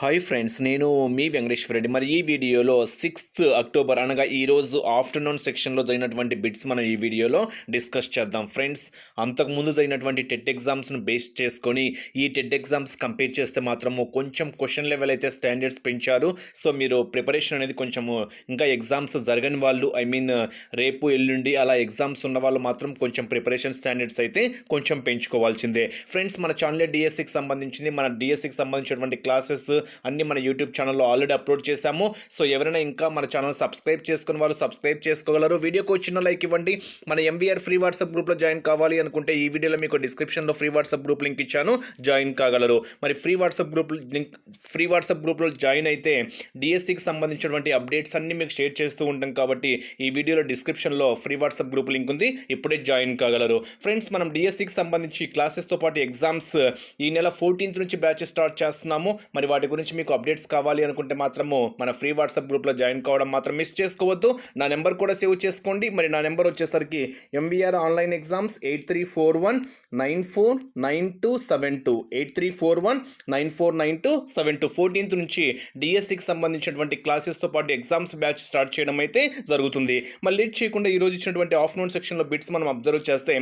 Hi friends నేను మీ వెంకటేశ్వర రెడ్డి. మరి ఈ వీడియోలో సిక్స్త్ అక్టోబర్ అనగా ఈరోజు ఆఫ్టర్నూన్ సెక్షన్లో జరిగినటువంటి బిట్స్ మనం ఈ వీడియోలో డిస్కస్ చేద్దాం. ఫ్రెండ్స్ అంతకుముందు జరిగినటువంటి టెట్ ఎగ్జామ్స్ను బేస్ చేసుకొని ఈ టెట్ ఎగ్జామ్స్ కంపేర్ చేస్తే మాత్రము కొంచెం క్వశ్చన్ లెవెల్ అయితే స్టాండర్డ్స్ పెంచారు. సో మీరు ప్రిపరేషన్ అనేది కొంచెము ఇంకా ఎగ్జామ్స్ జరగని వాళ్ళు ఐ మీన్ రేపు ఎల్లుండి అలా ఎగ్జామ్స్ ఉన్న వాళ్ళు మాత్రం కొంచెం ప్రిపరేషన్ స్టాండర్డ్స్ అయితే కొంచెం పెంచుకోవాల్సిందే. ఫ్రెండ్స్ మన ఛానల్ డిఎస్సికి సంబంధించింది మన డిఎస్సికి సంబంధించినటువంటి క్లాసెస్ అన్ని మన యూట్యూబ్ ఛానల్లో ఆల్రెడీ అప్లోడ్ చేశాము. సో ఎవరైనా ఇంకా మన ఛానల్ సబ్స్క్రైబ్ చేసుకున్న వాళ్ళు సబ్స్క్రైబ్ చేసుకోగలరు. వీడియోకి వచ్చిన లైక్ ఇవ్వండి. మన ఎంవీఆర్ ఫ్రీ వాట్సాప్ గ్రూప్లో జాయిన్ కావాలి అనుకుంటే ఈ వీడియోలో మీకు డిస్క్రిప్షన్లో ఫ్రీ వాట్సాప్ గ్రూప్ లింక్ ఇచ్చాను. జాయిన్ కాగలరు. మరి free WhatsApp group link free WhatsApp గ్రూప్లో జాయిన్ అయితే డిఎస్సికి సంబంధించినటువంటి అప్డేట్స్ అన్ని మీకు షేర్ చేస్తూ ఉంటాం కాబట్టి ఈ వీడియోలో డిస్క్రిప్షన్లో ఫ్రీ వాట్సాప్ గ్రూప్ లింక్ ఉంది. ఇప్పుడే జాయిన్ కాగలరు. ఫ్రెండ్స్ మనం డిఎస్సికి సంబంధించి క్లాసెస్తో పాటు ఎగ్జామ్స్ ఈ నెల ఫోర్టీన్త్ నుంచి బ్యాచెస్ స్టార్ట్ చేస్తున్నాము. మరి వాటి గురించి మీకు అప్డేట్స్ కావాలి అనుకుంటే మాత్రము మన ఫ్రీ వాట్సాప్ గ్రూప్లో జాయిన్ కావడం మాత్రం మిస్ చేసుకోవద్దు. నా నెంబర్ కూడా సేవ్ చేసుకోండి. మరి నా నెంబర్ వచ్చేసరికి MVR online exams eight three four one nine four nine two seven two eight three four one nine four nine two seven two fourteenth నుంచి డిఎస్సికి సంబంధించినటువంటి క్లాసెస్తో పాటు ఎగ్జామ్స్ బ్యాచ్ స్టార్ట్ చేయడం అయితే జరుగుతుంది. మరి లేట్ చేయకుండా ఈ రోజు ఇచ్చినటువంటి ఆఫ్టర్నూన్ సెక్షన్లో బిట్స్ మనం అబ్జర్వ్ చేస్తే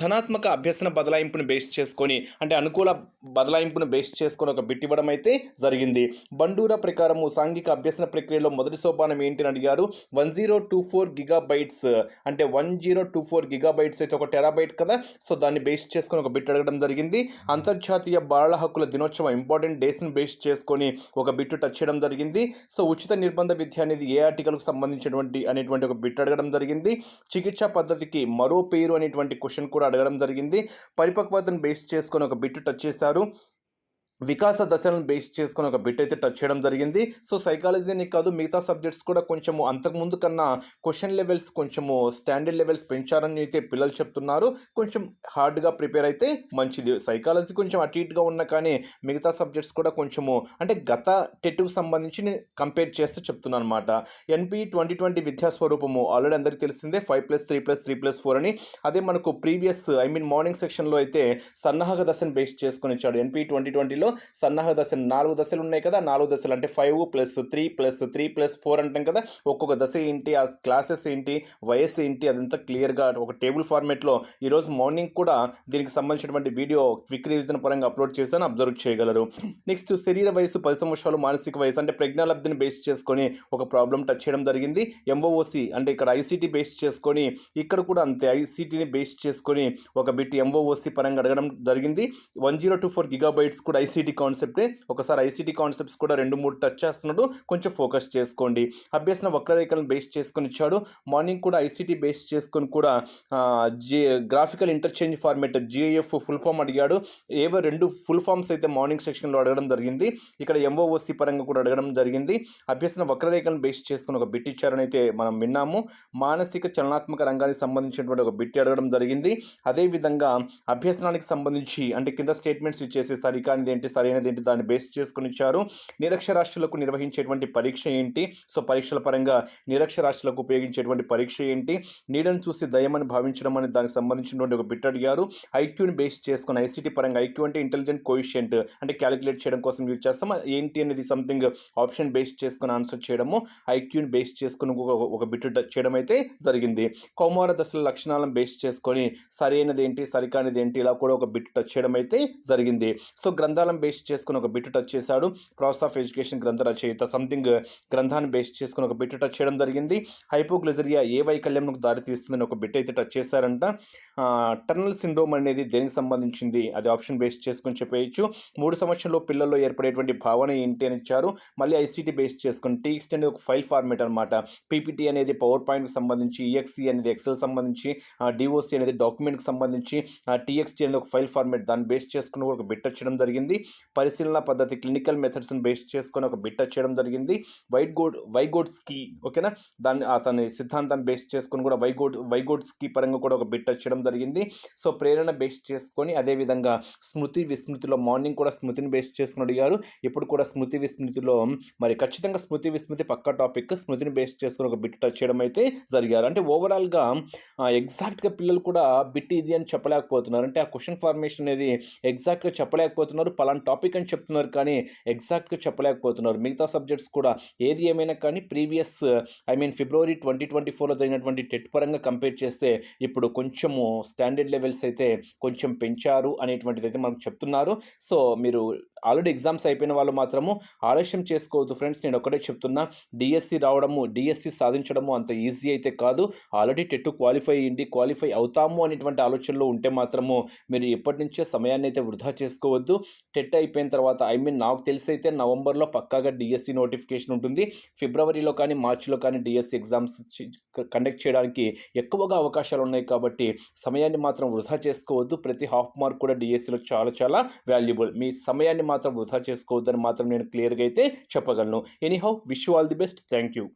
ధనాత్మక అభ్యసన బదలాయింపును బేస్ చేసుకొని అంటే అనుకూల బదలాయింపును బేస్ చేసుకొని ఒక బిట్ ఇవ్వడం అయితే జరిగింది. జరిగింది. బండూరా ప్రకారము సాంఘిక అభ్యసన ప్రక్రియలో మొదటి సోపానం ఏంటి అని అడిగారు. One zero two four gigabytes అంటే one zero two four gigabytes అయితే ఒక టెరాబైట్ కదా? సో దాన్ని బేస్ చేసుకొని ఒక బిట్ అడగడం జరిగింది. అంతర్జాతీయ బాల హక్కుల దినోత్సవం ఇంపార్టెంట్ డేస్ని బేస్ చేసుకొని ఒక బిట్ టచ్ చేయడం జరిగింది. సో ఉచిత నిర్బంధ విద్య అనేది ఏ ఆర్టికల్కు సంబంధించినటువంటి అనేటువంటి ఒక బిట్ అడగడం జరిగింది. చికిత్సా పద్ధతికి మరో పేరు అనేటువంటి క్వశ్చన్ కూడా అడగడం జరిగింది. పరిపక్వతను బేస్ చేసుకొని ఒక బిట్ టచ్ చేశారు. వికాస దశలను బేస్ చేసుకొని ఒక బిట్ అయితే టచ్ చేయడం జరిగింది. సో సైకాలజీని కాదు మిగతా సబ్జెక్ట్స్ కూడా కొంచెము అంతకుముందు కన్నా క్వశ్చన్ లెవెల్స్ కొంచెము స్టాండర్డ్ లెవెల్స్ పెంచారని అయితే పిల్లలు చెప్తున్నారు. కొంచెం హార్డ్గా ప్రిపేర్ అయితే మంచిది. సైకాలజీ కొంచెం అటు ఇటుగా ఉన్న కానీ మిగతా సబ్జెక్ట్స్ కూడా కొంచెము అంటే గత టెట్కు సంబంధించి నేను కంపేర్ చేస్తే చెప్తున్నాను అనమాట ఎన్పి ట్వంటీ ట్వంటీ విద్యా స్వరూపము ఆల్రెడీ అందరికీ తెలిసిందే. Five plus three plus three plus four అని. అదే మనకు ప్రీవియస్ ఐ మీన్ మార్నింగ్ సెక్షన్లో అయితే సన్నాహక దశను బేస్ చేసుకొని ఇచ్చాడు ఎన్పి ట్వంటీ ట్వంటీలో సన్నాహ దశలు నాలుగు దశలు ఉన్నాయి కదా నాలుగు దశలు అంటే five plus three plus three plus four అంటాం కదా ఒక్కొక్క దశ ఏంటి ఆ క్లాసెస్ ఏంటి వయస్సు ఏంటి అదంతా క్లియర్గా ఒక టేబుల్ ఫార్మేట్లో ఈరోజు మార్నింగ్ కూడా దీనికి సంబంధించినటువంటి వీడియో క్విక్ రివిజన్ పరంగా అప్లోడ్ చేశాను అబ్జర్వ్ చేయగలరు. నెక్స్ట్ శరీర వయసు పది సంవత్సరాలు మానసిక వయసు అంటే ప్రజ్ఞాలబ్ధిని బేస్ చేసుకొని ఒక ప్రాబ్లం టచ్ చేయడం జరిగింది. ఎంఓఓసి అంటే ఇక్కడ ఐసీటీ బేస్ చేసుకొని ఇక్కడ కూడా అంతే ఐసీటీని బేస్ చేసుకొని ఒక బిట్ ఎంఓఓసి పరంగా అడగడం జరిగింది. One zero two four gigabytes కూడా ఐసీటీ కాన్సెప్టే. ఒకసారి ఐసీటీ కాన్సెప్ట్స్ కూడా రెండు మూడు టచ్ చేస్తున్నాడు. కొంచెం ఫోకస్ చేసుకోండి. అభ్యసన వక్రరేఖలను బేస్ చేసుకొని ఇచ్చాడు. మార్నింగ్ కూడా ఐసీటీ బేస్ చేసుకొని కూడా G graphical interchange format GIF full form అడిగాడు. ఏవో రెండు ఫుల్ ఫామ్స్ అయితే మార్నింగ్ సెక్షన్లో అడగడం జరిగింది. ఇక్కడ ఎంఓఓసి పరంగా కూడా అడగడం జరిగింది. అభ్యసన వక్రరేఖలను బేస్ చేసుకుని ఒక బిట్ ఇచ్చారని అయితే మనం విన్నాము. మానసిక చలనాత్మక రంగానికి సంబంధించినటువంటి ఒక బిట్ అడగడం జరిగింది. అదేవిధంగా అభ్యసనానికి సంబంధించి అంటే కింద స్టేట్మెంట్స్ ఇచ్చేసి సరికానిది ఏంటి సరైనది ఏంటి దాన్ని బేస్ చేసుకుని ఇచ్చారు. నిరక్షరాస్యులకు నిర్వహించేటువంటి పరీక్ష ఏంటి? సో పరీక్షల పరంగా నిరక్షరాస్యులకు ఉపయోగించేటువంటి పరీక్ష ఏంటి? నీడను చూసి దయమని భావించడం అనేది దానికి సంబంధించినటువంటి ఒక బిట్ అడిగారు. ఐక్యూని బేస్ చేసుకుని ఐసీటీ పరంగా ఐక్యూ అంటే ఇంటెలిజెంట్ కోయిషియంట్ అంటే క్యాలిక్యులేట్ చేయడం కోసం యూజ్ చేస్తాం ఏంటి అనేది సంథింగ్ ఆప్షన్ బేస్ చేసుకుని ఆన్సర్ చేయడము ఐక్యూని బేస్ చేసుకుని ఒక- ఒక బిట్ చేయడం అయితే జరిగింది. కౌమార దశల లక్షణాలను బేస్ చేసుకొని సరైనది ఏంటి సరికానిది ఏంటి ఇలా కూడా ఒక బిట్ టచ్ చేయడం అయితే జరిగింది. సో గ్రంథాలను బేస్ చేసుకుని ఒక బిట్ టచ్ చేశాడు. ప్రాసెస్ ఆఫ్ ఎడ్యుకేషన్ గ్రంథ రచయిత సంథింగ్ గ్రంథాన్ని బేస్ చేసుకుని ఒక బిట్ టచ్ చేయడం జరిగింది. హైపోగ్లిజరియా ఏ వైకల్యంకు దారితీస్తుందని ఒక బిట్ అయితే టచ్ చేశారంట. టర్నల్ సిండ్రోమ్ అనేది దేనికి సంబంధించింది? అది ఆప్షన్ బేస్ చేసుకొని చెప్పేయచ్చు. మూడు సంవత్సరంలో పిల్లల్లో ఏర్పడేటువంటి భావన ఏంటి అని ఇచ్చారు. మళ్ళీ ఐసీటీ బేస్ చేసుకొని టీక్స్ట్ అనేది ఒక ఫైల్ ఫార్మేట్ అనమాట పీపీటీ అనేది పవర్ పాయింట్కి సంబంధించి ఈఎక్సీ అనేది ఎక్సెల్ సంబంధించి డిఓసీ అనేది డాక్యుమెంట్కి సంబంధించి టీఎక్స్టీ అనేది ఒక ఫైల్ ఫార్మేట్ దాన్ని బేస్ చేసుకుని ఒక బిట్ వచ్చడం జరిగింది. పరిశీలన పద్ధతి క్లినికల్ మెథడ్స్ని బేస్ చేసుకొని ఒక బిట్ చేయడం జరిగింది. వైట్ గోడ్ వైగోడ్స్కి ఓకేనా? దాన్ని అతని సిద్ధాంతాన్ని బేస్ చేసుకొని కూడా వైగోడ్ స్కీ పరంగా కూడా ఒక బిట్ చేయడం జరిగింది. సో ప్రేరణ బేస్ చేసుకొని అదేవిధంగా స్మృతి విస్మృతిలో మార్నింగ్ కూడా స్మృతిని బేస్ చేసుకుని అడిగారు. ఇప్పుడు కూడా స్మృతి విస్మృతిలో మరి ఖచ్చితంగా స్మృతి విస్మృతి పక్క టాపిక్ స్మృతిని బేస్ చేసుకుని ఒక బిట్ టచ్ చేయడం అయితే జరిగారు. అంటే ఓవరాల్గా ఎగ్జాక్ట్గా పిల్లలు కూడా బిట్ ఇది అని చెప్పలేకపోతున్నారు. అంటే ఆ క్వశ్చన్ ఫార్మేషన్ అనేది ఎగ్జాక్ట్గా చెప్పలేకపోతున్నారు. పలానా ఆన్ టాపిక్ అని చెప్తున్నారు కానీ ఎగ్జాక్ట్గా చెప్పలేకపోతున్నారు. మిగతా సబ్జెక్ట్స్ కూడా ఏది ఏమైనా కానీ previous I mean February twenty twenty ఫోర్లో జరిగినటువంటి టెట్ పరంగా కంపేర్ చేస్తే ఇప్పుడు కొంచెము స్టాండర్డ్ లెవెల్స్ అయితే కొంచెం పెంచారు అనేటువంటిది అయితే మనకు చెప్తున్నారు. సో మీరు ఆల్రెడీ ఎగ్జామ్స్ అయిపోయిన వాళ్ళు మాత్రము ఆలస్యం చేసుకోవద్దు ఫ్రెండ్స్. నేను ఒకటే చెప్తున్నా డిఎస్సి రావడము డిఎస్సి సాధించడము అంత ఈజీ అయితే కాదు. ఆల్రెడీ టెట్ క్వాలిఫై అయ్యింది క్వాలిఫై అవుతాము అనేటువంటి ఆలోచనలో ఉంటే మాత్రము మీరు ఎప్పటి నుంచే సమయాన్ని అయితే వృధా చేసుకోవద్దు. టెట్ అయిపోయిన తర్వాత ఐ మీన్ నాకు తెలిసి అయితే నవంబర్లో పక్కాగా డిఎస్సి నోటిఫికేషన్ ఉంటుంది. ఫిబ్రవరిలో కానీ మార్చిలో కానీ డిఎస్సి ఎగ్జామ్స్ కండక్ట్ చేయడానికి ఎక్కువగా అవకాశాలు ఉన్నాయి కాబట్టి సమయాన్ని మాత్రం వృధా చేసుకోవద్దు. ప్రతి హాఫ్ మార్క్ కూడా డిఎస్సిలో చాలా చాలా వాల్యుబుల్. మీ సమయాన్ని మాత్రం వృధా చేసుకోవద్దని మాత్రం నేను క్లియర్గా అయితే చెప్పగలను. Anyhow wish all the best thank you